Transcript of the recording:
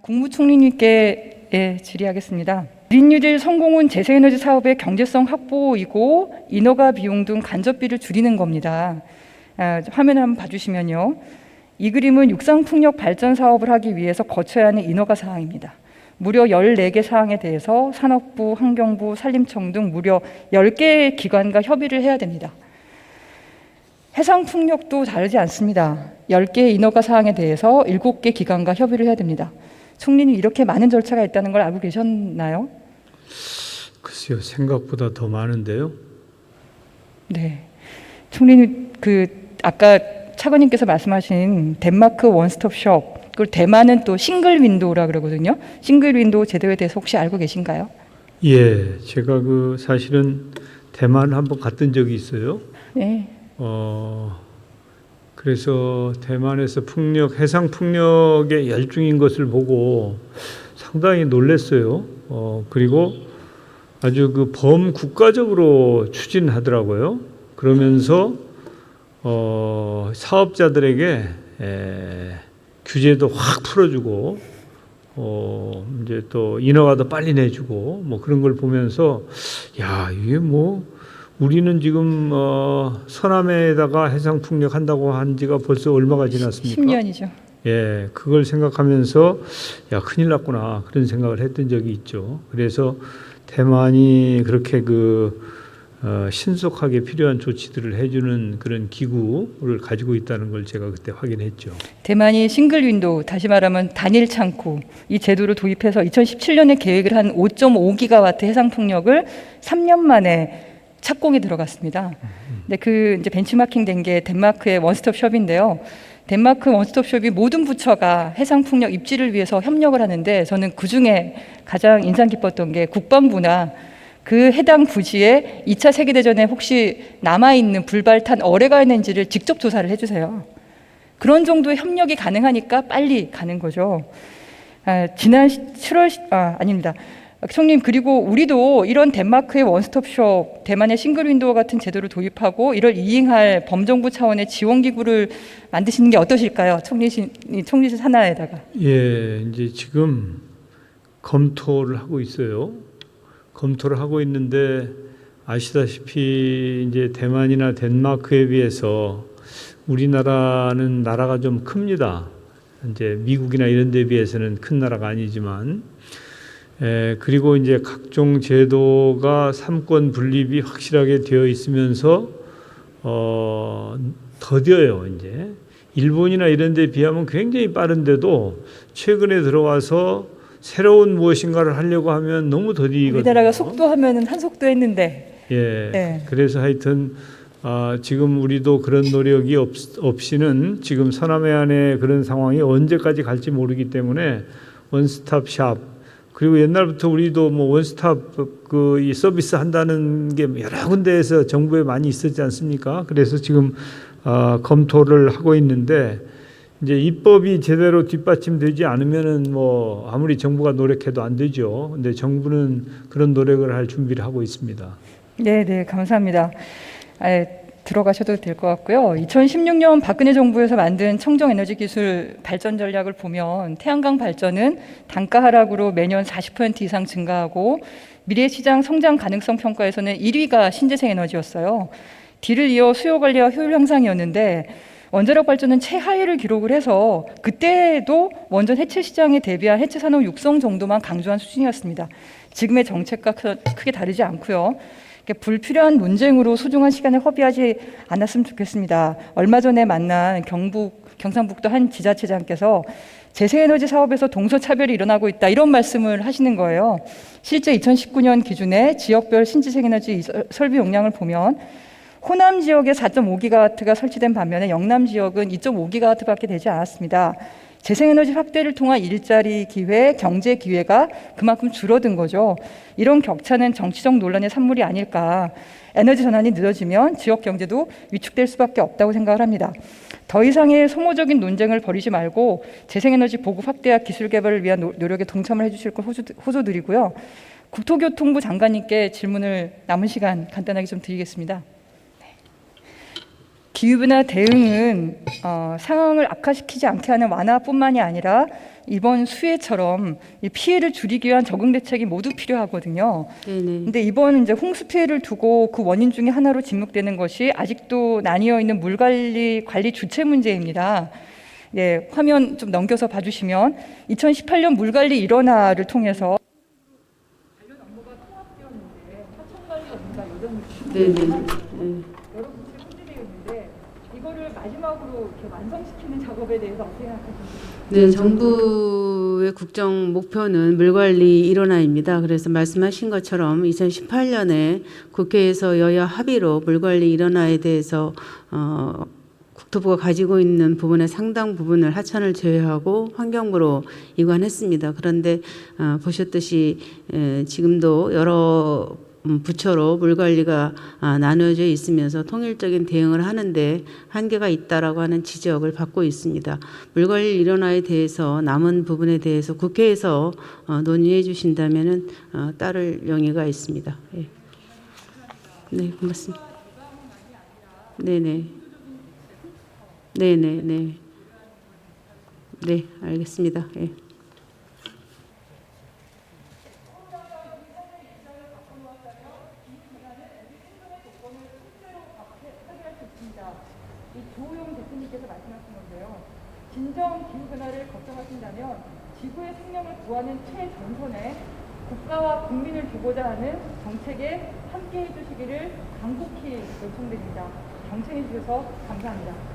국무총리님께 예, 질의하겠습니다. 그린뉴딜 성공은 재생에너지 사업의 경제성 확보이고 인허가 비용 등 간접비를 줄이는 겁니다. 아, 화면을 한번 봐주시면요. 이 그림은 육상풍력 발전 사업을 하기 위해서 거쳐야 하는 인허가 사항입니다. 무려 14개 사항에 대해서 산업부, 환경부, 산림청 등 무려 10개의 기관과 협의를 해야 됩니다. 해상 풍력도 다르지 않습니다. 10개의 인허가 사항에 대해서 7개 기관과 협의를 해야 됩니다. 총리님 이렇게 많은 절차가 있다는 걸 알고 계셨나요? 글쎄요, 생각보다 더 많은데요. 네. 총리님 그 아까 차관님께서 말씀하신 덴마크 원스톱숍 그리고 대만은 또 싱글 윈도우라 그러거든요. 싱글 윈도우 제도에 대해서 혹시 알고 계신가요? 예, 제가 그 사실은 대만 한번 갔던 적이 있어요. 네. 어, 그래서 대만에서 풍력, 해상 풍력에 열중인 것을 보고 상당히 놀랐어요. 어, 그리고 아주 그 범국가적으로 추진하더라고요. 그러면서 어, 사업자들에게 에, 규제도 확 풀어주고 어, 이제 또 인허가도 빨리 내주고 뭐 그런 걸 보면서 야 이게 뭐 우리는 지금 어, 서남해에다가 해상 풍력 한다고 한 지가 벌써 얼마가 지났습니까? 10년이죠. 예, 그걸 생각하면서 야 큰일 났구나 그런 생각을 했던 적이 있죠. 그래서 대만이 그렇게 그 어, 신속하게 필요한 조치들을 해주는 그런 기구를 가지고 있다는 걸 제가 그때 확인했죠. 대만이 싱글 윈도우 다시 말하면 단일 창구 이 제도를 도입해서 2017년에 계획을 한 5.5기가와트 해상 풍력을 3년 만에 착공이 들어갔습니다. 근데 그 이제 벤치마킹 된 게 덴마크의 원스톱 숍인데요. 덴마크 원스톱 숍이 모든 부처가 해상 풍력 입지를 위해서 협력을 하는데 저는 그 중에 가장 인상 깊었던 게 국방부나 그 해당 부지에 2차 세계대전에 혹시 남아있는 불발탄 어뢰가 있는지를 직접 조사를 해주세요. 그런 정도의 협력이 가능하니까 빨리 가는 거죠. 아, 지난 7월, 아, 아닙니다. 총님, 그리고 우리도 이런 덴마크의 원스톱숍, 대만의 싱글 윈도우 같은 제도를 도입하고 이를 이행할 범정부 차원의 지원 기구를 만드시는 게 어떠실까요? 총리실, 총리실 산하에다가. 예, 이제 지금 검토를 하고 있어요. 검토를 하고 있는데 아시다시피 이제 대만이나 덴마크에 비해서 우리나라는 나라가 좀 큽니다. 이제 미국이나 이런 데 비해서는 큰 나라가 아니지만 에, 그리고 이제 각종 제도가 삼권 분립이 확실하게 되어 있으면서 어, 더뎌요 이제 일본이나 이런 데 비하면 굉장히 빠른데도 최근에 들어와서 새로운 무엇인가를 하려고 하면 너무 더디거든요. 우리나라가 속도하면은 한 속도 했는데. 예. 네. 그래서 하여튼 아, 지금 우리도 그런 노력이 없, 없이는 지금 서남해안의 그런 상황이 언제까지 갈지 모르기 때문에 원스톱 샵 그리고 옛날부터 우리도 뭐 원스톱 그 이 서비스 한다는 게 여러 군데에서 정부에 많이 있었지 않습니까? 그래서 지금 아, 검토를 하고 있는데 이제 입법이 제대로 뒷받침되지 않으면은 뭐 아무리 정부가 노력해도 안 되죠. 근데 정부는 그런 노력을 할 준비를 하고 있습니다. 네, 네, 감사합니다. 아, 들어가셔도 될 것 같고요. 2016년 박근혜 정부에서 만든 청정 에너지 기술 발전 전략을 보면 태양광 발전은 단가 하락으로 매년 40% 이상 증가하고 미래 시장 성장 가능성 평가에서는 1위가 신재생 에너지였어요. 뒤를 이어 수요 관리와 효율 향상이었는데 원자력 발전은 최하위를 기록을 해서 그때도 원전 해체 시장에 대비한 해체 산업 육성 정도만 강조한 수준이었습니다. 지금의 정책과 크- 크게 다르지 않고요. 불필요한 논쟁으로 소중한 시간을 허비하지 않았으면 좋겠습니다. 얼마 전에 만난 경북 경상북도 한 지자체장께서 재생에너지 사업에서 동서차별이 일어나고 있다 이런 말씀을 하시는 거예요. 실제 2019년 기준에 지역별 신재생에너지 설비 용량을 보면 호남 지역에 4.5기가와트가 설치된 반면에 영남 지역은 2.5기가와트밖에 되지 않았습니다. 재생에너지 확대를 통한 일자리 기회, 경제 기회가 그만큼 줄어든 거죠. 이런 격차는 정치적 논란의 산물이 아닐까. 에너지 전환이 늦어지면 지역 경제도 위축될 수밖에 없다고 생각을 합니다. 더 이상의 소모적인 논쟁을 벌이지 말고 재생에너지 보급 확대와 기술 개발을 위한 노- 노력에 동참을 해주실 걸 호소, 호소드리고요. 국토교통부 장관님께 질문을 남은 시간 간단하게 좀 드리겠습니다. 기후변화 대응은 어, 상황을 악화시키지 않게 하는 완화뿐만이 아니라 이번 수해처럼 이 피해를 줄이기 위한 적응 대책이 모두 필요하거든요. 네네. 근데 이번 이제 홍수 피해를 두고 그 원인 중에 하나로 지목되는 것이 아직도 나뉘어 있는 물 관리 관리 주체 문제입니다. 네, 화면 좀 넘겨서 봐주시면 2018년 물 관리 일원화를 통해서 네네. 네. 여러 부처에 소개되어 있는데 이거를 마지막으로 이렇게 완성시키는 작업에 대해서 어떻게 생각하십니까? 네, 정부의 국정 목표는 물관리 일원화입니다. 그래서 말씀하신 것처럼 2018년에 국회에서 여야 합의로 물관리 일원화에 대해서 어, 국토부가 가지고 있는 부분의 상당 부분을 하천을 제외하고 환경부로 이관했습니다. 그런데 어, 보셨듯이 에, 지금도 여러 음, 부처로 물 관리가 아, 나누어져 있으면서 통일적인 대응을 하는데 한계가 있다라고 하는 지적을 받고 있습니다. 물 관리 일원화에 대해서 남은 부분에 대해서 국회에서 어, 논의해 주신다면은 어, 따를 용의가 있습니다. 예. 네, 고맙습니다. 네네. 네네 네. 네, 알겠습니다. 예. 이 조호영 대표님께서 말씀하신 건데요. 진정 기후 변화를 걱정하신다면 지구의 생명을 구하는 최전선에 국가와 국민을 두고자 하는 정책에 함께 해 주시기를 간곡히 요청드립니다. 경청해 주셔서 감사합니다.